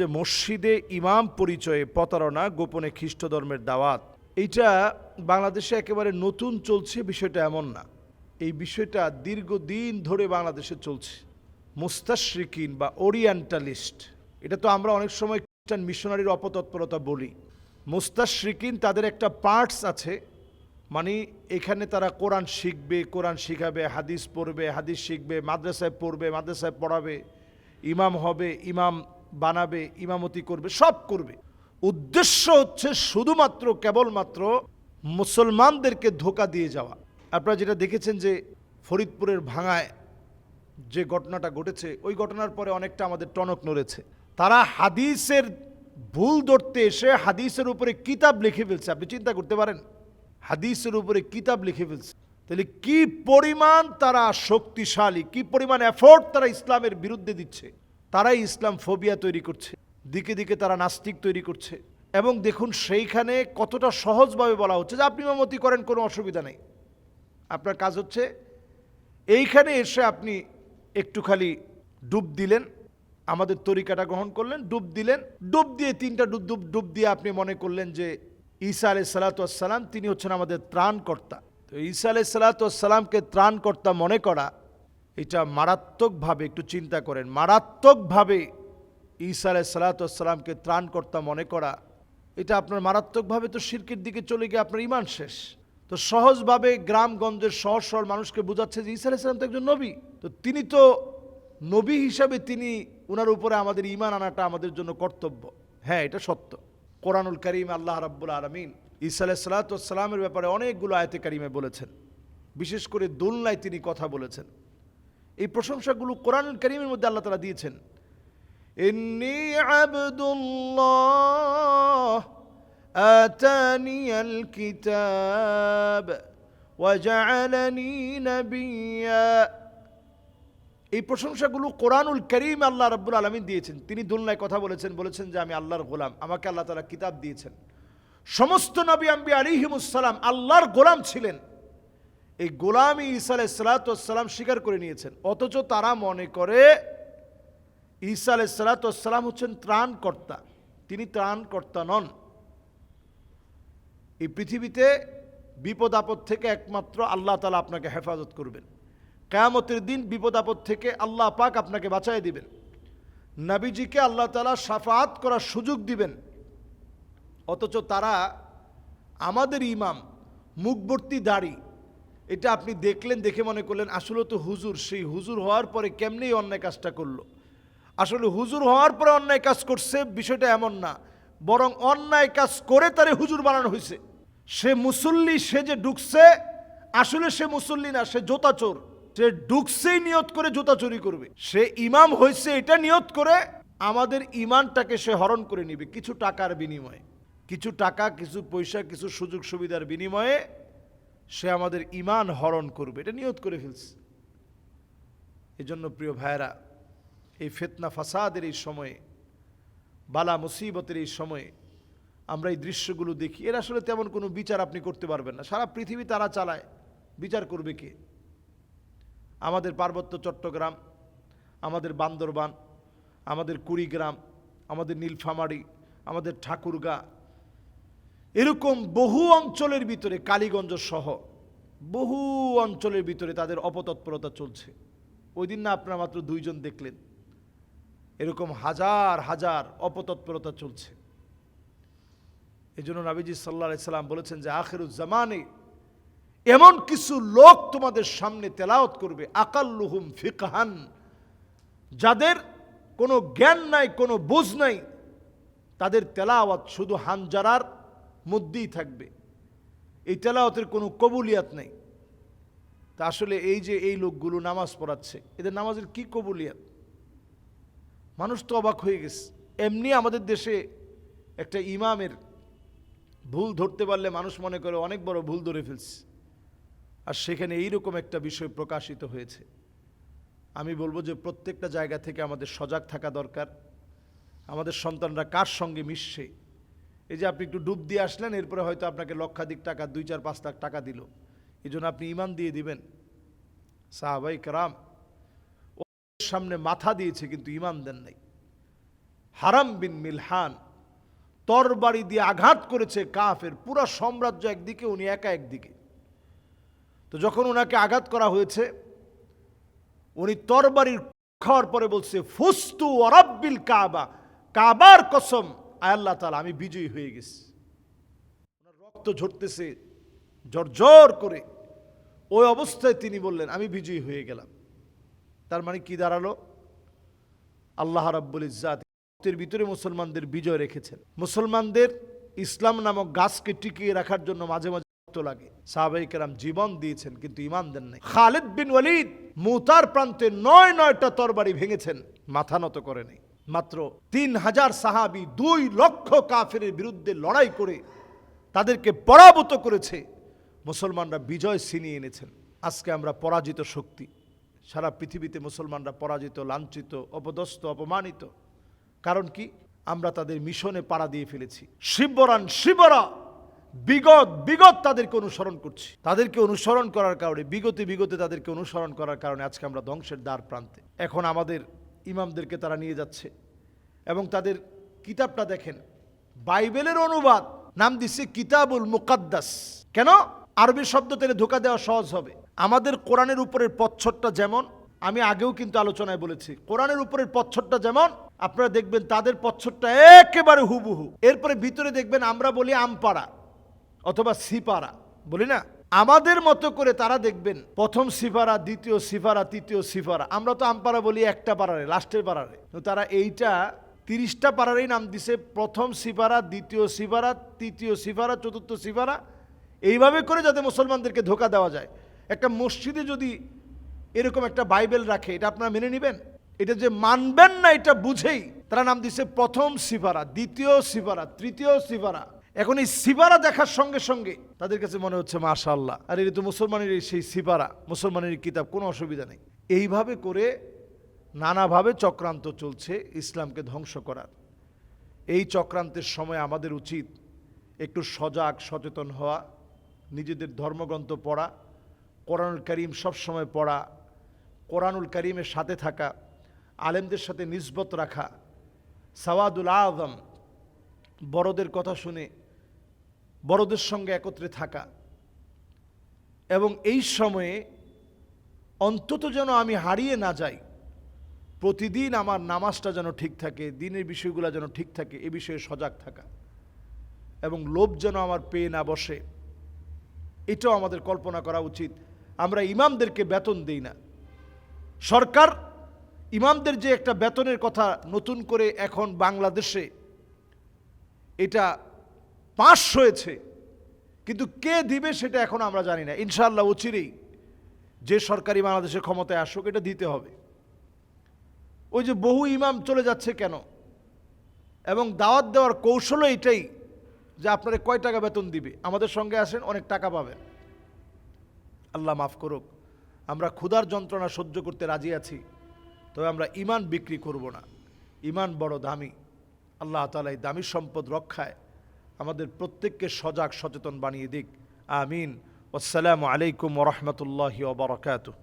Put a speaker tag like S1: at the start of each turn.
S1: যে মসজিদে ইমাম পরিচয়ে প্রতারণা, গোপনে খ্রিস্ট ধর্মের দাওয়াত, এইটা বাংলাদেশে একেবারে নতুন চলছে, বিষয়টা এমন না। এই বিষয়টা দীর্ঘদিন ধরে বাংলাদেশে চলছে। মুস্তাশরিকিন বা ওরিয়েন্টালিস্ট, এটা তো আমরা অনেক সময় খ্রিস্টান মিশনারির অপতৎপরতা বলি। মুস্তাশরিকিন তাদের একটা পার্টস আছে মানে এখানে তারা কোরআন শিখবে, কোরআন শিখাবে, হাদিস পড়বে, হাদিস শিখবে, মাদ্রাসায় পড়বে, মাদ্রাসায় পড়াবে, ইমাম হবে, ইমাম বানাবে, ইমামতি করবে, সব করবে। উদ্দেশ্য হচ্ছে শুধুমাত্র, কেবলমাত্র মুসলমানদেরকে ধোকা দিয়ে যাওয়া। আপনারা যেটা দেখেছেন যে ফরিদপুরের ভাঙায় যে ঘটনাটা ঘটেছে, ওই ঘটনার পরে অনেকটা আমাদের টনক নড়েছে। তারা হাদিসের ভুল ধরতে এসে হাদিসের উপরে কিতাব লিখে ফেলছে। আপনি চিন্তা করতে পারেন, হাদিসের উপরে কিতাব লিখে ফেলছে। তাহলে কি পরিমাণ তারা শক্তিশালী, কি পরিমাণ এফোর্ট তারা ইসলামের বিরুদ্ধে দিচ্ছে? তারাই ইসলাম ফোবিয়া তৈরি করছে। দিকে দিকে তারা নাস্তিক তৈরি করছে। এবং দেখুন, সেইখানে কতটা সহজভাবে বলা হচ্ছে যে আপনি ইমামতি করেন, কোনো অসুবিধা নেই। আপনার কাজ হচ্ছে, এইখানে এসে আপনি একটু খালি ডুব দিলেন, আমাদের তরিকাটা গ্রহণ করলেন, ডুব দিলেন, ডুব দিয়ে তিনটা ডুব ডুব ডুব দিয়ে আপনি মনে করলেন যে ঈসা আলাই সালাতাম তিনি হচ্ছেন আমাদের ত্রাণকর্তা। তো ঈসা আলাই সালাতামকে ত্রাণকর্তা মনে করা এটা মারাত্মকভাবে একটু চিন্তা করেন। মারাত্মকভাবে ঈসা আলাই সালাতামকে ত্রাণকর্তা মনে করা, এটা আপনার মারাত্মকভাবে তো শিরকের দিকে চলে গিয়ে আপনার ইমান শেষ। তো সহজভাবে গ্রামগঞ্জের সহজ সরল মানুষকে বোঝাচ্ছে যে ঈসা আলাইসালাম তো একজন নবী। তো তিনি তো নবী হিসাবে তিনি ওনার উপরে আমাদের ইমান আনাটা আমাদের জন্য কর্তব্য। হ্যাঁ এটা সত্য। কোরআনুল করিম আল্লাহ রাব্বুল আলমিন ঈসা আলাইসালাতামের ব্যাপারে অনেকগুলো আয়তে কারিমে বলেছেন। বিশেষ করে দোলনায় তিনি কথা বলেছেন। এই প্রশংসাগুলো কোরআনুল করিমের মধ্যে আল্লাহ তালা দিয়েছেন إني عبد الله آتاني الكتاب وجعلني نبيا এই প্রশংসাগুলো কোরআনুল করিম আল্লাহ রাব্বুল আলমিন দিয়েছেন তিনি দুলনায় কথা বলেছেন বলেছেন যে আমি আল্লাহর গোলাম আমাকে আল্লাহ তালা কিতাব দিয়েছেন সমস্ত নবী আম্বি আলিহিমুসালাম আল্লাহর গোলাম ছিলেন এই গোলামী ঈসা আলাইসালাতাম স্বীকার করে নিয়েছেন। অথচ তারা মনে করে ঈসা আলাইসালাতাম হচ্ছেন ত্রাণকর্তা। তিনি ত্রাণকর্তা নন। এই পৃথিবীতে বিপদ আপদ থেকে একমাত্র আল্লাহ তালা আপনাকে হেফাজত করবেন। কেয়ামতের দিন বিপদ আপদ থেকে আল্লাহ পাক আপনাকে বাঁচাই দিবেন। নাবিজিকে আল্লাহ তালা সাফাত করার সুযোগ দিবেন। অথচ তারা আমাদের ইমাম, মুখবর্তী দাড়ি এটা আপনি দেখলেন, দেখে মনে করলেন, আসলে তো হুজুর, সেই হুজুর হওয়ার পরে কেমনি অন্যায় কাজটা করল? আসলে হুজুর হওয়ার পরে অন্যায় কাজ করছে, বিষয়টা এমন না। বরং অন্যায় কাজ করে তারে হুজুর বানানো হয়েছে সে মুসল্লি, সে যে ঢুকছে, আসলে সে মুসল্লি না, সে জোতা চোর। সে ঢুকছেই নিয়ত করে জুতা চুরি করবে। সে ইমাম হয়েছে এটা নিয়ত করে আমাদের ইমানটাকে সে হরণ করে নিবে, কিছু টাকার বিনিময়ে। কিছু টাকা, কিছু পয়সা, কিছু সুযোগ সুবিধার বিনিময়ে সে আমাদের ইমান হরণ করবে। এটা নিয়ত করে ফেলছে। এজন্য প্রিয় ভাইয়েরা, এই ফেতনা ফাসাদের এই সময়ে, বালা মুসিবতের এই সময়ে আমরা এই দৃশ্যগুলো দেখি। এর আসলে তেমন কোনো বিচার আপনি করতে পারবেন না। সারা পৃথিবী তারা চালায়। বিচার করবে কে? আমাদের পার্বত্য চট্টগ্রাম, আমাদের বান্দরবান, আমাদের কুড়িগ্রাম, আমাদের নীলফামারি, আমাদের ঠাকুরগা এরকম বহু অঞ্চলের ভিতরে, কালীগঞ্জ সহ বহু অঞ্চলের ভিতরে তাদের অপতৎপরতা চলছে। ওই দিন না আপনারা মাত্র দুইজন দেখলেন। এরকম হাজার হাজার অপতৎপরতা চলছে। এই জন্য নাবিজি সাল্লা সাল্লাম বলেছেন যে আখেরুজ্জামানে এমন কিছু লোক তোমাদের সামনে তেলাওত করবে, আকাল্লুহুম ফিকহান। যাদের কোনো জ্ঞান নাই, কোনো বুঝ নাই, তাদের তেলাওয়াত শুধু হানজারার মধ্যেই থাকবে। এই তেলাওয়াতের কোনো কবুলিয়াত নেই। তা আসলে এই যে এই লোকগুলো নামাজ পড়াচ্ছে, এদের নামাজের কি কবুলিয়াত? মানুষ তো অবাক হয়ে গেছে। এমনি আমাদের দেশে একটা ইমামের ভুল ধরতে পারলে মানুষ মনে করে অনেক বড় ভুল ধরে ফেলছে। আর সেখানে এইরকম একটা বিষয় প্রকাশিত হয়েছে। আমি বলব যে প্রত্যেকটা জায়গা থেকে আমাদের সজাগ থাকা দরকার। আমাদের সন্তানরা কার সঙ্গে মিশছে? এই যে আপনি একটু ডুব দিয়ে আসলেন, এরপরে হয়তো আপনাকে লক্ষাধিক টাকা, দুই, চার, পাঁচ লাখ টাকা দিল। এই জন্য আপনি ইমান দিয়ে দিবেন। সাহাবাই কারাম সামনে মাথা দিয়েছে, কিন্তু ইমান দেন নাই। হারাম বিন মিলহান তরবারি দিয়ে আঘাত করেছে কাফের। পুরা সাম্রাজ্য একদিকে, উনি একা একদিকে। তো যখন ওনাকে আঘাত করা হয়েছে, উনি তরবারির খাওয়ার পরে বলছে, ফুস্তু অরব্বিল কাবা, কাবার কসম। আয় তালা আমি বিজয়ী হয়ে গেছি। ওনার রক্ত ঝরতেছে জর্জর করে। ওই অবস্থায় তিনি বললেন, আমি বিজয়ী হয়ে গেলাম। তার মানে কি দাঁড়াল? আল্লাহ রাব্বুল ইজ্জাত এর ভিতরে মুসলমানদের বিজয় রেখেছেন। মুসলমানদের ইসলাম নামক গাছকে টিকিয়ে রাখার জন্য মাঝে মাঝে রক্ত লাগে। সাহাবাই কেরাম জীবন দিয়েছেন, কিন্তু ইমান দেন নাই। খালিদ বিন ওয়ালিদ মুতার প্রান্তে নয় নয়টা তরবারি ভেঙেছেন, মাথা নত করে নেই। মাত্র তিন হাজার সাহাবি দুই লক্ষ কাফের বিরুদ্ধে লড়াই করে তাদেরকে পরাভূত করেছে। মুসলমানরা বিজয় ছিনিয়ে এনেছেন। আজকে আমরা পরাজিত শক্তি। সারা পৃথিবীতে মুসলমানরা পরাজিত, লাঞ্ছিত, অপদস্থ, অপমানিত। কারণ কি? আমরা তাদের মিশনে পাড়া দিয়ে ফেলেছি। শিবরান শিবরা, বিগত বিগত তাদেরকে অনুসরণ করছি। তাদেরকে অনুসরণ করার কারণে, বিগতে বিগতে তাদেরকে অনুসরণ করার কারণে আজকে আমরা ধ্বংসের দ্বার প্রান্তে। এখন আমাদের ইমামদেরকে তারা নিয়ে যাচ্ছে। এবং তাদের কিতাবটা দেখেন, বাইবেলের অনুবাদ, নাম দিচ্ছে কিতাবুল মুকাদ্দাস। কেন? আরবি শব্দ তেলে ধোকা দেওয়া সহজ হবে। আমাদের কোরআনের উপরের পচ্ছরটা যেমন, আমি আগেও কিন্তু আলোচনায় বলেছি, কোরআনের উপরের পচ্ছরটা যেমন, আপনারা দেখবেন তাদের পচ্ছরটা একেবারে হুবহু। এরপরে ভিতরে দেখবেন আমরা বলি আমপাড়া অথবা সিপারা বলি না? আমাদের মতো করে তারা দেখবেন, প্রথম সিফারা, দ্বিতীয় সিফারা, তৃতীয় সিফারা। আমরা তো আমপাড়া বলি একটা পাড়ারে, লাস্টের পাড়ারে। তো তারা এইটা তিরিশটা পাড়ারেই নাম দিছে, প্রথম সিফারা, দ্বিতীয় সিফারা, তৃতীয় সিফারা, চতুর্থ সিফারা। এইভাবে করে যাতে মুসলমানদেরকে ধোকা দেওয়া যায়। একটা মসজিদে যদি এরকম একটা বাইবেল রাখে, এটা আপনারা মেনে নেবেন? এটা যে মানবেন না, এটা বুঝেই তারা নাম দিছে প্রথম সিফারা, দ্বিতীয় সিফারা, তৃতীয় সিফারা। এখন এই সিপারা দেখার সঙ্গে সঙ্গে তাদের কাছে মনে হচ্ছে মাশা আল্লাহ আর এটা তো মুসলমানের সেই সিপারা মুসলমানের কিতাব, কোনো অসুবিধা নেই। এইভাবে করে নানাভাবে চক্রান্ত চলছে ইসলামকে ধ্বংস করার। এই চক্রান্তের সময় আমাদের উচিত একটু সজাগ, সচেতন হওয়া, নিজেদের ধর্মগ্রন্থ পড়া, কোরআনুল করিম সবসময় পড়া, কোরআনুল করিমের সাথে থাকা, আলেমদের সাথে নিসবত রাখা, সাওয়াদুল আজম বড়দের কথা শুনে বড়দের সঙ্গে একত্রে থাকা। এবং এই সময়ে অন্তত যেন আমি হারিয়ে না যাই, প্রতিদিন আমার নামাজটা যেন ঠিক থাকে, দিনের বিষয়গুলো যেন ঠিক থাকে, এ বিষয়ে সজাগ থাকা। এবং লোভ যেন আমার পেয়ে না বসে, এটাও আমাদের কল্পনা করা উচিত। আমরা ইমামদেরকে বেতন দেই না। সরকার ইমামদের যে একটা বেতনের কথা নতুন করে এখন বাংলাদেশে এটা পাশ হয়েছে। কিন্তু কে দিবে সেটা এখন আমরা জানি না। ইনশাআল্লাহ অচিরেই যে সরকারি বাংলাদেশের ক্ষমতায় আসুক, এটা দিতে হবে। ওই যে বহু ইমাম চলে যাচ্ছে কেন? এবং দাওয়াত দেওয়ার কৌশলও এটাই যে আপনারা কয় টাকা বেতন দিবে? আমাদের সঙ্গে আসেন, অনেক টাকা পাবেন। আল্লাহ মাফ করুক। আমরা ক্ষুধার যন্ত্রণা সহ্য করতে রাজি আছি, তবে আমরা ইমান বিক্রি করব না। ইমান বড় দামি। আল্লাহ তালা এই দামি সম্পদ রক্ষায় আমাদের প্রত্যেককে সজাগ সচেতন বানিয়ে দিক। আমিন। আসসালামু আলাইকুম ওরহমতুল্লাহি ওবরাকাতুহ